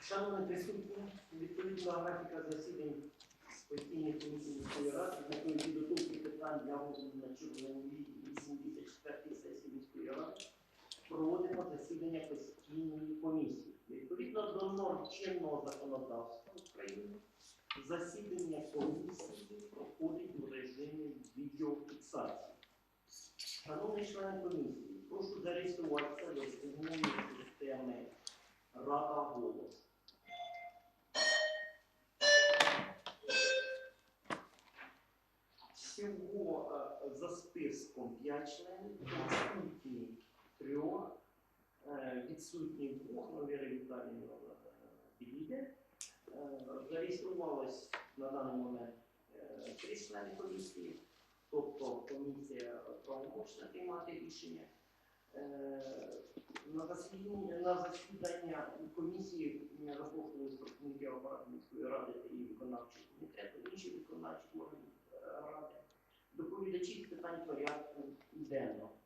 Шановні присутні, відповідно графіка засідань постійних комісій міської ради з підготовки питань для розгляду на черговій 84 сесії міської ради проводимо засідання постійної комісії. Відповідно до норм чинного законодавства України, засідання комісії проходить у режимі відеофіксації. Шановні члени комісії, прошу зареєструватися до основної системи Рада голос. Всього е, за списком 5 членів, відсутні трьох, е, відсутні двох, ну, Віра Віталіївна е, підійде. Зареєструвалось на даний момент е, три члени комісії, тобто комісія правомочна приймати рішення. Е, На засідання, на засідання комісії запрошували представників апарату міської ради і виконавчого комітету, інші виконавчі органи е, ради, доповідачі питань порядку денного.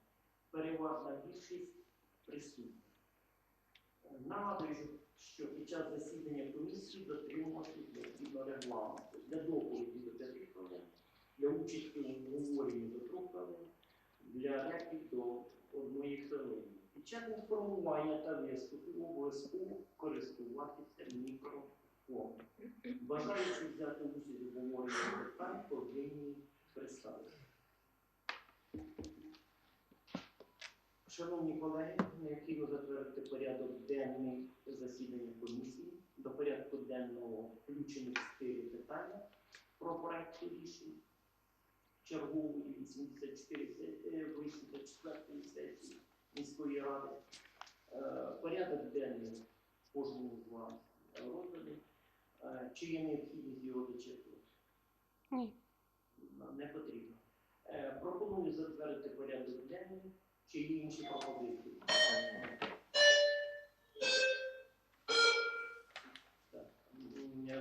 Переважна більшість присутня. Е, Нагадую, що під час засідання комісії дотримувати необхідно регламенту для доповіді до 5 хвилин, для участі у обговоренні до 3 хвилин, для реплік до одної хвилини. Під час інформування та виступів обов'язково користуватися мікрофоном. Бажаючи взяти участь в обговоренні питань, повинні представити. Шановні колеги, необхідно затвердити порядок денний засідання комісії. До порядку денного включені чотири питання про проект рішень чергової 84 се- е, 84 сесії міської ради. Е, Порядок денний кожному з вас розданий. Е, Чи є необхідність його зачитувати? Ні. Не потрібно. Пропоную затвердити порядок денний. Чи є інші пропозиції?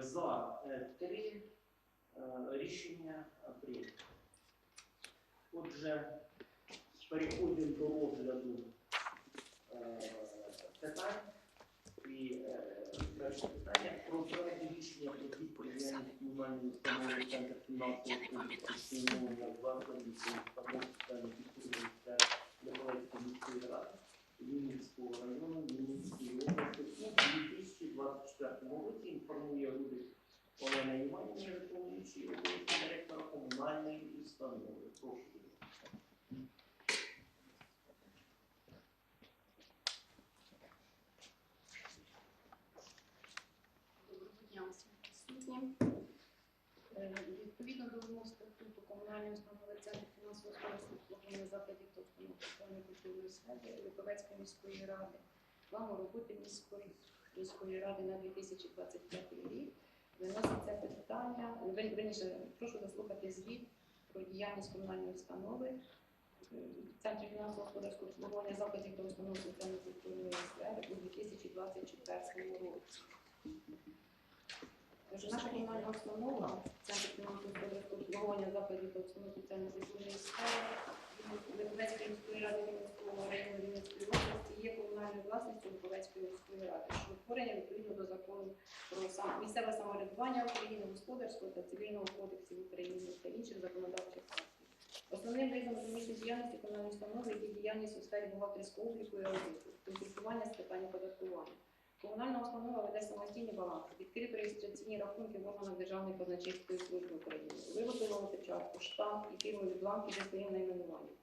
За три рішення прийнято. Отже, переходимо до розгляду е, питань. І е, перше питання про проект рішення про підприємність комунальної установи Центр фінансового закладів установ соціальної та Миколаївської міської ради Вінницького району Вінницької області у 2024 році інформує Рудик Олена Іванівна, виконуючий обов'язки директора комунальної установи. Прошу. Доброго дня усім присутнім. Е, Відповідно до вимог статуту комунальної установи Центр фінансового обслуговування закладів та установ соціальної сфери Липовецької міської ради, плану роботи міської міської ради на 2025 рік. Виноситься питання, верніше, прошу заслухати звіт про діяльність комунальної установи е, Центру фінансово-господарського обслуговування закладів та установ соціальної культурної сфери у 2024 році. Тож наша комунальна установа, Центр фінансово-господарського обслуговування закладів та установ соціальної культурної сфери Липовецької міської ради Вінницького району Вінницької області є комунальною власністю Липовецької міської ради, що утворення відповідно до закону про місцеве самоврядування України, господарського та цивільного кодексів України та інших законодавчих актів. Основним видом економічної діяльності комунальної установи є діяльність у сфері бухгалтерського обліку і аудиту, консультування з питань оподаткування. Комунальна установа веде самостійний баланс, відкрито реєстраційні рахунки в органах Державної казначейської служби України, виготовлено печатку, штамп і фірмові бланки для своїм найменуванням.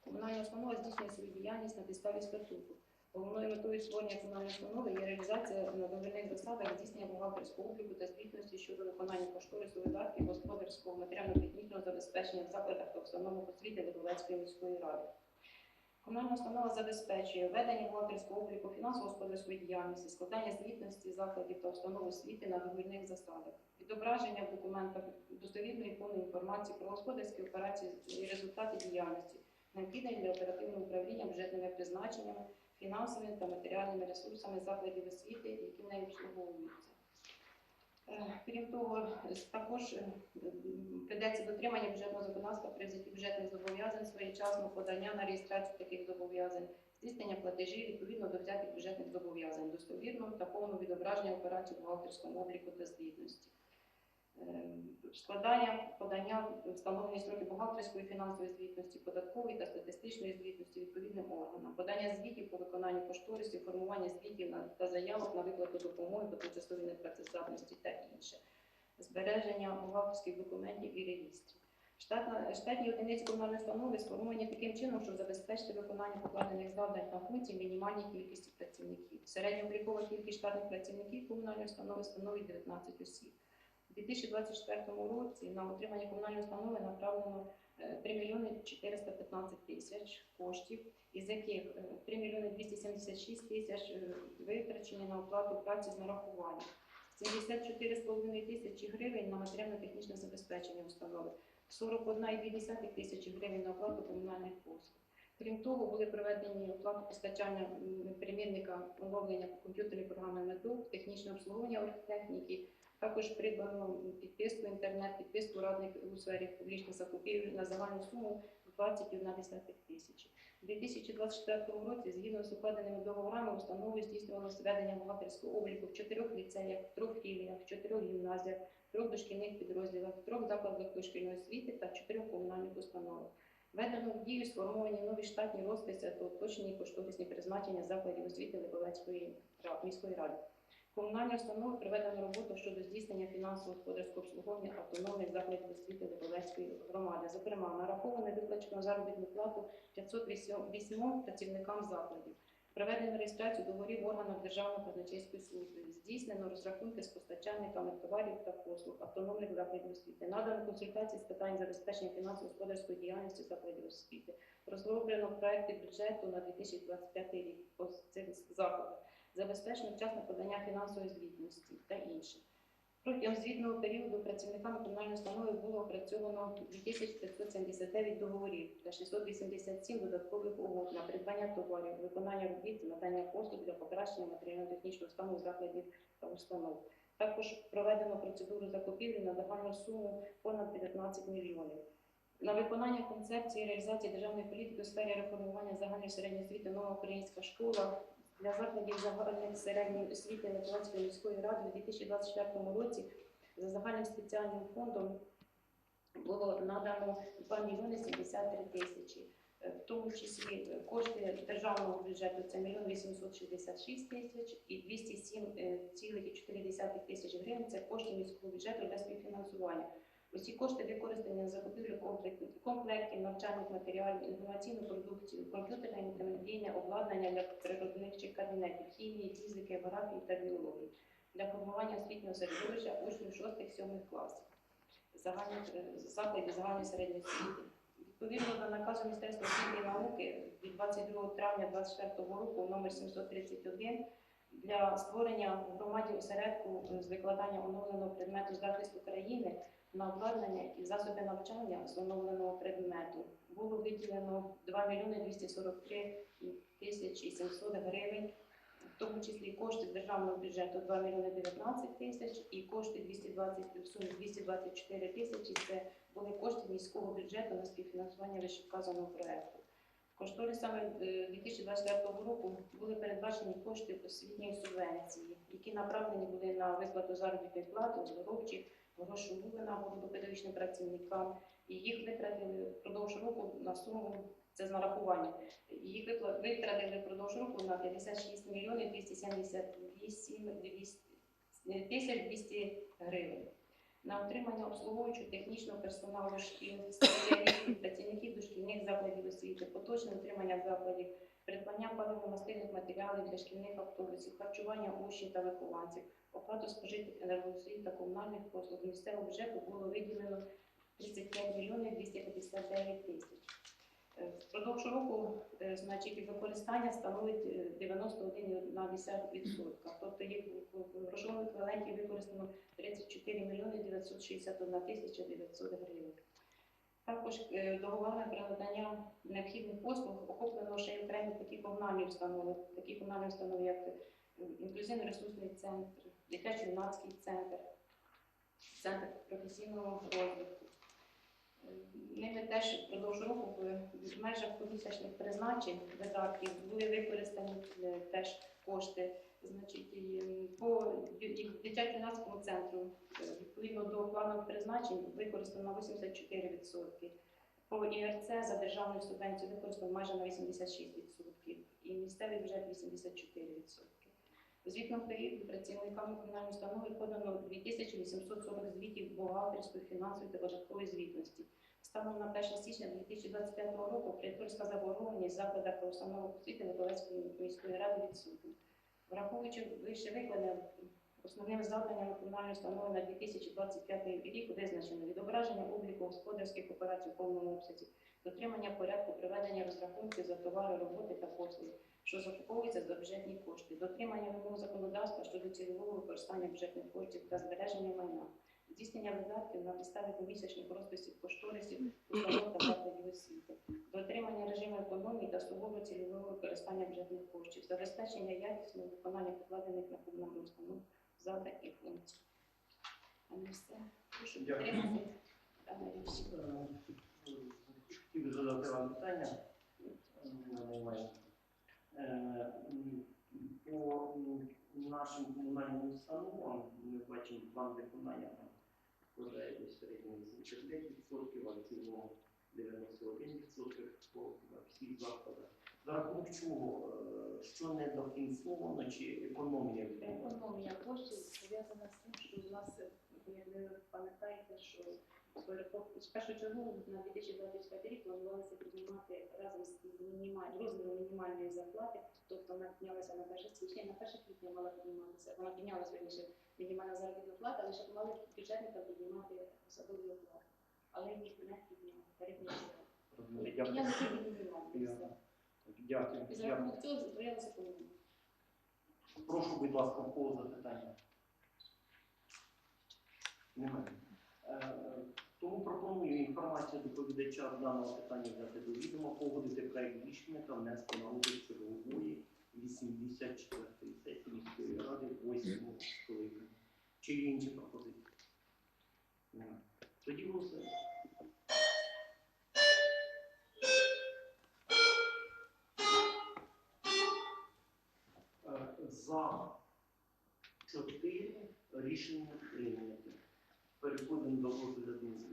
Комунальна установа здійснює свою діяльність на підставі статуту. Головною метою створення комунальної установи є реалізація на договірних засадах здійснення бухгалтерського обліку та звітності щодо виконання кошторису видатків господарського матеріально-технічного забезпечення в закладах та установах освіти Липовецької міської ради. Комунальна установа забезпечує ведення бухгалтерського обліку фінансово-господарської діяльності, складання звітності закладів та установ освіти на договірних засадах, відображення в документах достовірної повної інформації про господарські операції і результати діяльності, необхідних для оперативного управління бюджетними призначеннями, фінансовими та матеріальними ресурсами закладів освіти, які нею обслуговуються. Е, Крім того, також придеться ведеться дотримання бюджетного законодавства при взятті бюджетних зобов'язань, своєчасного подання на реєстрацію таких зобов'язань, здійснення платежів відповідно до взятих бюджетних зобов'язань, достовірно та повного відображення операцій бухгалтерському обліку та звітності. Е, Складання подання встановлені строки бухгалтерської фінансової звітності, податкової та статистичної звітності відповідним органам, подання звітів по виконанню кошторисів, формування звітів та заявок на виплату допомоги по тимчасовій непрацездатності та інше, збереження бухгалтерських документів і реєстрів. Штатні одиниці комунальної установи сформовані таким чином, щоб забезпечити виконання покладених завдань та функцій мінімальній кількості працівників. Середньооблікова кількість штатних працівників комунальної установи становить 19 осіб. У 2024 році на утримання комунальної установи направлено е, 3 мільйони 415 тисяч коштів, із яких е, 3 мільйони 276 тисяч е, витрачені на оплату праці з нарахування, 74,5 тисячі гривень на матеріально-технічне забезпечення установи, 41,2 тисячі гривень на оплату комунальних послуг. Крім того, були проведені оплати постачання примірника оновлення комп'ютерної програми МЕДУ, технічне обслуговування оргтехніки, також придбано підписку інтернет, підписку радник у сфері публічних закупівель на загальну суму 21 тисячі. У 2024 році, згідно з укладеними договорами, установою здійснювалося ведення бухгалтерського обліку в чотирьох ліцеях, в трьох філіях, в чотирьох гімназіях, в трьох дошкільних підрозділах, в трьох закладах дошкільної освіти та в чотирьох комунальних установах. Введено в дію сформовані нові штатні розписи та уточнені кошторисні призначення закладів освіти Липовецької міської ради. Комунальні установи проведено роботу щодо здійснення фінансово-господарського обслуговування автономних закладів освіти Липовецької громади. Зокрема, нараховано виплачено заробітну плату 508 працівникам закладів. Проведено реєстрацію договорів в органах Державної казначейської служби. Здійснено розрахунки з постачальниками товарів та послуг автономних закладів освіти. Надано консультації з питань забезпечення фінансово-господарської діяльності закладів освіти. Розроблено проекти бюджету на 2025 рік по цих заходах забезпечено вчасне подання фінансової звітності та інше. Протягом звітного періоду працівниками комунальної установи було опрацьовано 2579 договорів та 687 додаткових угод на придбання товарів, виконання робіт, надання послуг для покращення матеріально-технічного стану закладів та установ. Також проведено процедуру закупівлі на загальну суму понад 19 мільйонів. На виконання концепції реалізації державної політики у сфері реформування загальної середньої освіти нова українська школа для закладів загальної середньої освіти Литовської міської ради у 2024 році за загальним спеціальним фондом було надано 2 мільйони 73 тисячі. Е, В тому числі е, кошти державного бюджету це 1 866 тисяч і 207,4 тисяч гривень це кошти міського бюджету для співфінансування. Усі кошти використані на закупівлю комплектів, комплектів навчальних матеріалів, інформаційну продукцію, комп'ютерне і мультимедійне обладнання для природничих кабінетів, хімії, фізики, географії та біології для формування освітнього середовища учнів 6-7 класів е, закладів загальної середньої освіти. Відповідно до наказу Міністерства освіти і науки від 22 травня 2024 року номер 731 для створення громаді осередку з викладання оновленого предмету захисту України на обладнання і засоби навчання встановленого предмету було виділено 2 мільйони 243 тисячі 700 гривень, в тому числі кошти державного бюджету 2 мільйони 19 тисяч і кошти 220, в сумі 224 тисячі це були кошти міського бюджету на співфінансування вищевказаного проекту. Кошторисами е, 2024 року були передбачені кошти освітньої субвенції, які направлені були на виплату заробітної плати, оздоровчих, грошову винагороду педагогічним працівникам, і їх витратили впродовж року на суму це з нарахування. Їх витратили впродовж року на 56 мільйонів 278 тисяч 200 гривень. На отримання обслуговуючого технічного персоналу шкіл, працівників дошкільних закладів освіти, поточне утримання закладів, придбання паливно-мастильних матеріалів для шкільних автобусів, харчування учнів та вихованців, оплату спожитих енергоносіїв та комунальних послуг місцевого бюджету було виділено 35 мільйонів 259 тисяч. Е, Впродовж року е, значить, використання становить е, 91,1%. Тобто їх в- грошовому еквіваленті використано 34 мільйони 961 тисяча 900 гривень. Також е, договорами про надання необхідних послуг охоплено ще й окремі такі комунальні установи, такі комунальні установи, як е, інклюзивний ресурсний центр, дитячо-юнацький центр, центр професійного розвитку. Ними теж впродовж року в межах помісячних призначень видатків були використані теж кошти. Значить, по дитячо-юнацькому центру відповідно до планових призначень використано на 84%. По ІРЦ за державною субвенцією використано майже на 86% і місцевий бюджет 84%. У звітному періоді працівниками комунальної установи подано 2840 звітів бухгалтерської, фінансової та податкової звітності. Станом на 1 січня 2025 року кредиторська заборгованість закладах та установах освіти Миколаївської міської ради відсутня. Враховуючи вище викладене, основним завданням комунальної установи на 2025 рік визначено відображення обліку господарських операцій у повному обсязі, дотримання порядку проведення розрахунків за товари, роботи та послуги, що закуповуються за бюджетні кошти, дотримання вимог законодавства щодо цільового використання бюджетних коштів та збереження майна, здійснення видатків на підставі помісячних розписів кошторисів установ та закладів освіти, дотримання режиму економії та суворого цільового використання бюджетних коштів, забезпечення якісного виконання покладених на комунальну установу завдань і функцій. А не все. Прошу Дякую. підтримати дане рішення. Е, Хотів би задати вам питання е. Е, По нашим комунальним установам ми бачимо план виконання там складає десь в середньому 75%, а цілому 91% по всіх закладах. За рахунок чого? Е, Що недофінансовано чи економія? Економія коштів пов'язана з тим, що у нас, як ви пам'ятаєте, що з чергу на 2025 рік планувалося піднімати разом з мінімаль... розміром мінімальної зарплати, тобто вона піднялася на 1 січня, на 1 квітня мала підніматися. Вона піднялася раніше мінімальна заробітна плата, але ще мали бюджетникам піднімати посадові оплати. Але їх не підняли, Розумію. Підняли тільки мінімальні. Дякую. І за рахунок цього економія. Прошу, будь ласка, в кого запитання. Немає. Е, Тому пропоную інформацію доповідача з даного питання взяти до відома, погодити проект рішення та внести на розгляд чергової 84-ї сесії міської ради 8 скликання. Чи є інші пропозиції? Тоді голосуємо. Е, За чотири рішення прийнято. Переходимо до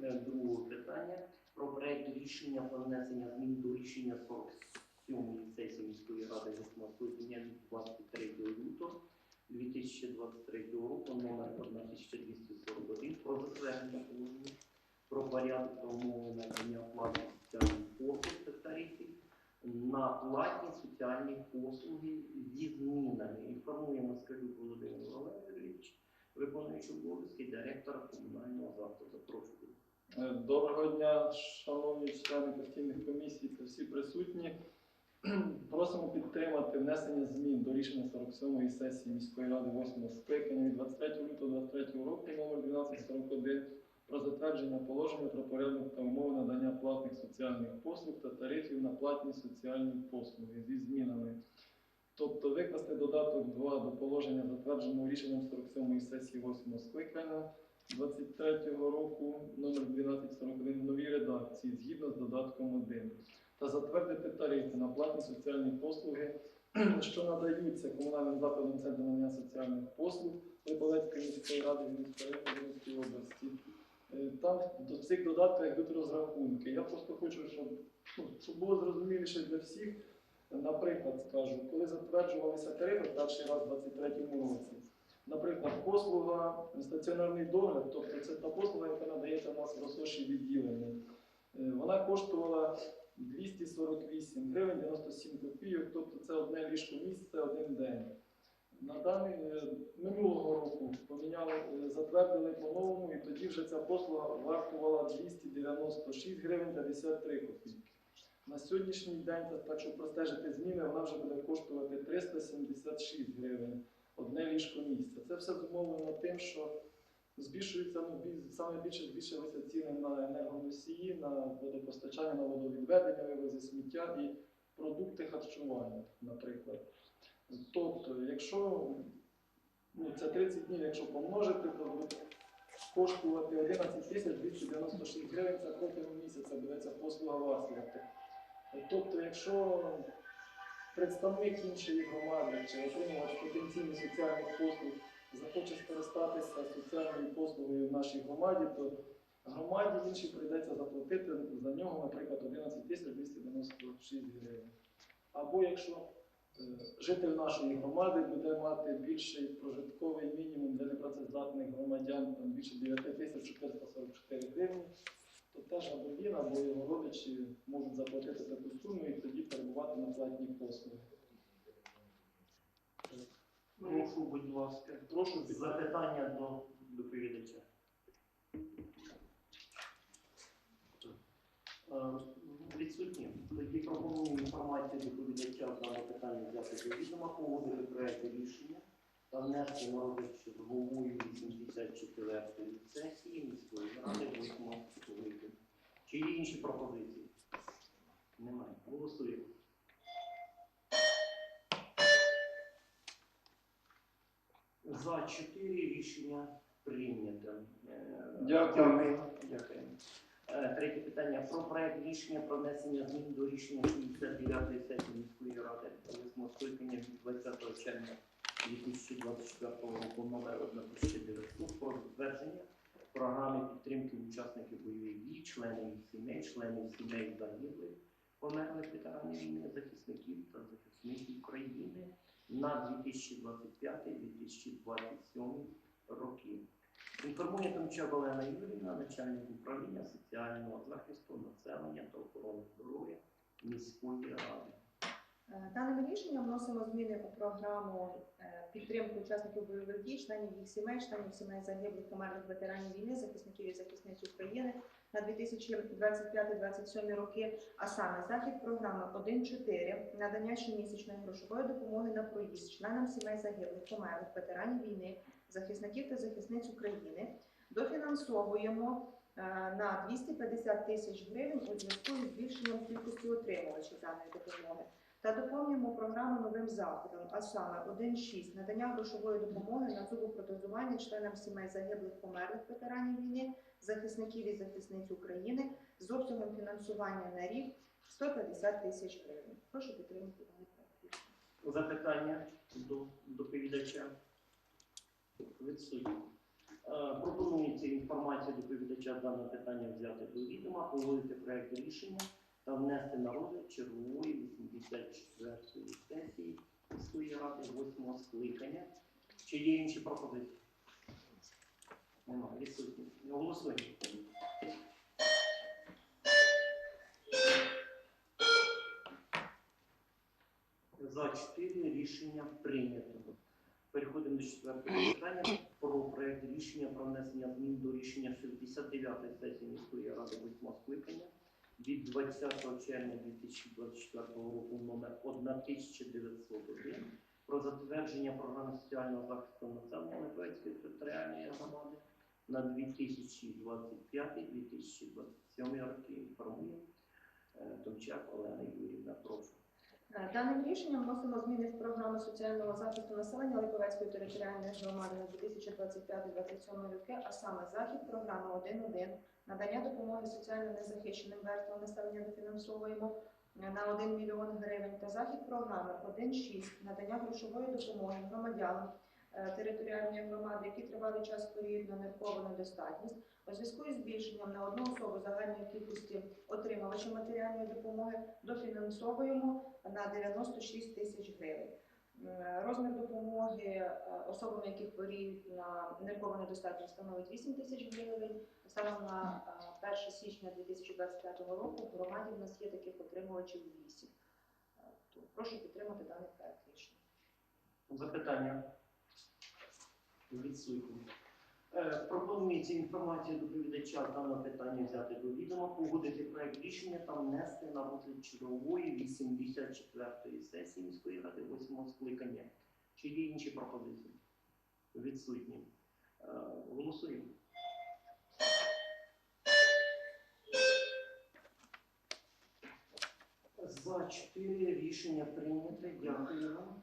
е, другого питання про проект рішення про внесення змін до рішення 47-ї сесії міської ради 8 скликання 23 лютого 2023 року номер 1241 про затвердження про порядок умови надання плати соціальних послуг та тарифів на платні соціальні послуги зі змінами. Інформуємо Скалюк Володимир Валерійович, виконуючий обов'язки директора комунального закладу. Прошу. Е, Доброго дня, шановні члени постійних комісій та всі присутні. Просимо підтримати внесення змін до рішення 47-ї сесії міської ради 8 скликання від 23 лютого 2023 року номер 1241 про затвердження положення про порядок та умови надання платних соціальних послуг та тарифів на платні соціальні послуги зі змінами. Тобто викласти додаток 2 до положення, затвердженого рішенням 47-ї сесії 8 скликання 23-го року номер 1241 в новій редакції згідно з додатком 1 та затвердити тарифи на платні соціальні послуги, що надаються комунальним закладом центру надання соціальних послуг Либовецької міської ради Вінницької області. Е, Там до цих додатків йдуть розрахунки. Я просто хочу, щоб, ну, щоб було зрозуміліше для всіх. Наприклад, скажу, коли затверджувалися тарифи перший раз у 2023 році, наприклад, послуга стаціонарний догляд, тобто це та послуга, яка надається у нас в розсоші відділенні, е, вона коштувала 248 гривень 97 копійок, тобто це одне ліжко місце, один день. На даний е, минулого року поміняли, е, затвердили по-новому, і тоді вже ця послуга вартувала 296 гривень 53 копійки. На сьогоднішній день, щоб простежити зміни, вона вже буде коштувати 376 гривень одне ліжко місця. Це все зумовлено тим, що збільшується ну, саме більше збільшилися ціни на енергоносії, на водопостачання, на водовідведення, вивози сміття і продукти харчування, наприклад. Тобто, якщо ну, це 30 днів, якщо помножити, то ви- коштувати 11 тисяч 296 гривень, це протягом місяця буде ця послуга вартувати. Тобто, якщо представник іншої громади чи отримувач потенційних соціальних послуг захоче скористатися соціальною послугою в нашій громаді, то громаді іншій прийдеться заплатити за нього, наприклад, 11 тисяч 296 гривень. Або якщо е, житель нашої громади буде мати більший прожитковий мінімум для непрацездатних громадян, там більше 9444 гривні, то теж або він, або його родичі можуть заплатити таку суму і тоді перебувати на платні послуги. Прошу, будь ласка. Прошу Запитання до доповідача. Е, Відсутні. Тоді пропоную інформацію доповідача з дане питання взяти до відома, погодити проект рішення та розгляд чергової 84-ї сесії міської ради 8 скликання. Чи є інші пропозиції? Немає. Голосуємо. За 4 рішення прийнято. Е, Дякую. Дякую. Е, Третє питання про проект рішення про внесення змін до рішення 69-ї сесії міської ради 8 скликання від 20 червня 2024 року номер 1900 про затвердження програми підтримки учасників бойових дій, членів сімей, членів сімей загиблих, померлих ветеранів війни, захисників та захисників України на 2025-2027 роки. Інформує Томчак Олена Юрівна, начальник управління соціального захисту населення та охорони здоров'я міської ради. Е, Даним рішенням вносимо зміни у програму е, підтримки учасників бойових дій, членів їх сімей, членів сімей загиблих померлих ветеранів війни, захисників і захисниць України на 2025-2027 роки, а саме захід програми 1.4 надання щомісячної грошової допомоги на проїзд членам сімей загиблих померлих ветеранів війни, захисників та захисниць України. Дофінансовуємо е, на 250 тисяч гривень у зв'язку із збільшенням кількості отримувачів даної допомоги та доповнюємо програму новим заходом, а саме 1.6 надання грошової допомоги на зубопротезування членам сімей загиблих померлих ветеранів війни, захисників і захисниць України з обсягом фінансування на рік 150 тисяч гривень. Прошу підтримати. Запитання до доповідача? Відсутні. Е, Пропонується інформація доповідача даного питання взяти до відома, погодити проект рішення та внести на розгляд чергової 84-ї сесії міської ради 8 скликання. Чи є інші пропозиції? Немає. Відсутні. Голосуємо. За 4 рішення прийнято. Переходимо до четвертого питання про проект рішення про внесення змін до рішення 69-ї сесії міської ради 8 скликання від 20 червня 2024 року номер 1901 про затвердження програми соціального захисту населення Литвецької територіальної громади на 2025-2027 роки. Інформує е, Томчак Олена Юрівна. Прошу. Е, Даним рішенням вносимо зміни в програму соціального захисту населення Липовецької територіальної громади на 2025-2027 роки, а саме захід програми 1.1 надання допомоги соціально незахищеним верствам населення дофінансовуємо е, на 1 мільйон гривень та захід програми 1.6 надання грошової допомоги громадянам територіальної громади, які тривалий час хворіють на нервову недостатність, у зв'язку із збільшенням на одну особу загальної кількості отримувачів матеріальної допомоги дофінансовуємо на 96 тисяч гривень. Е, Розмір допомоги е, особам, які хворіють на нервову недостатність, становить 8 тисяч гривень. Станом на е, 1 січня 2025 року в громаді в нас є таких отримувачів 8. Е, Прошу підтримати даний проект рішення. Запитання? Відсутні. Е, Пропонується інформація доповідача з даного питання взяти до відома, погодити проект рішення та внести на розгляд чергової 84-ї сесії міської ради 8 скликання. Чи є інші пропозиції? Відсутні. Е, Голосуємо. За чотири рішення прийнято. Дякую вам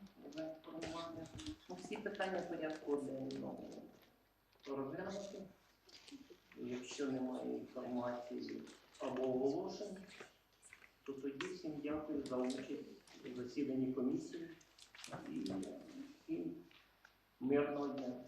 Ну, всі питання порядку денного розглянути. Якщо немає інформації або оголошень, то тоді всім дякую за участь у засіданні комісії і всім мирного дня.